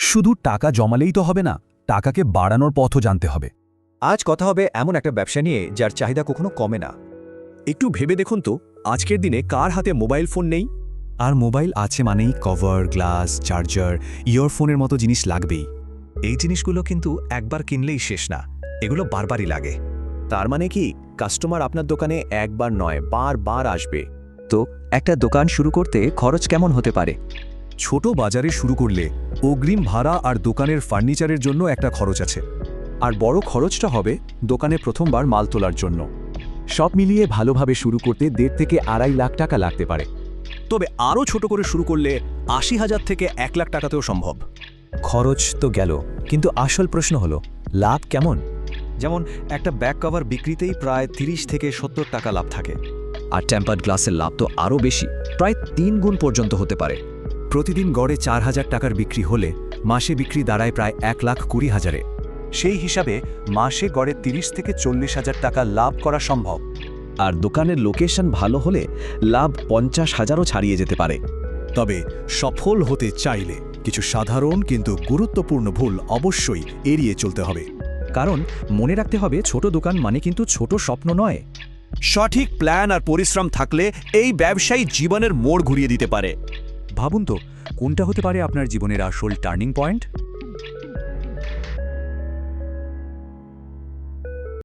শুধু টাকা জমালেই তো হবে না টাকাকে বাড়ানোর পথও জানতে হবে। আজ কথা হবে এমন একটা ব্যবসা নিয়ে যার চাহিদা কখনো কমে না। একটু ভেবে দেখুন তো আজকের দিনে কার হাতে মোবাইল ফোন নেই? আর মোবাইল আছে মানেই কভার গ্লাস চার্জার ইয়ারফোনের মতো জিনিস লাগবেই। এই জিনিসগুলো কিন্তু একবার কিনলেই শেষ না এগুলো বারবারই লাগে। তার মানে কি কাস্টমার আপনার দোকানে একবার নয় বারবার আসবে। তো একটা দোকান শুরু করতে খরচ কেমন হতে পারে? ছোট বাজারে শুরু করলে অগ্রিম ভাড়া আর দোকানের ফার্নিচারের জন্য একটা খরচ আছে। আর বড় খরচটা হবে দোকানে প্রথমবার মাল তোলার জন্য। সব মিলিয়ে ভালোভাবে শুরু করতে দেড় থেকে আড়াই লাখ টাকা লাগতে পারে। তবে আরও ছোট করে শুরু করলে আশি হাজার থেকে এক লাখ টাকাতেও সম্ভব। খরচ তো গেল, কিন্তু আসল প্রশ্ন হলো, লাভ কেমন? যেমন, একটা ব্যাক কভার বিক্রিতেই প্রায় 30 থেকে সত্তর টাকা লাভ থাকে। আর টেম্পার্ড গ্লাসের লাভ তো আরও বেশি, প্রায় তিন গুণ পর্যন্ত হতে পারে। প্রতিদিন গড়ে চার হাজার টাকার বিক্রি হলে মাসে বিক্রি দাঁড়ায় প্রায় এক লাখ কুড়ি হাজারে। সেই হিসাবে মাসে গড়ে তিরিশ থেকে চল্লিশ হাজার টাকা লাভ করা সম্ভব। আর দোকানের লোকেশন ভালো হলে লাভ পঞ্চাশ হাজারও ছাড়িয়ে যেতে পারে। তবে সফল হতে চাইলে কিছু সাধারণ কিন্তু গুরুত্বপূর্ণ ভুল অবশ্যই এড়িয়ে চলতে হবে। কারণ মনে রাখতে হবে, ছোট দোকান মানে কিন্তু ছোট স্বপ্ন নয়। সঠিক প্ল্যান আর পরিশ্রম থাকলে এই ব্যবসায়ী জীবনের মোড় ঘুরিয়ে দিতে পারে। ভাবুন তো কোনটা হতে পারে আপনার জীবনের আসল টার্নিং পয়েন্ট?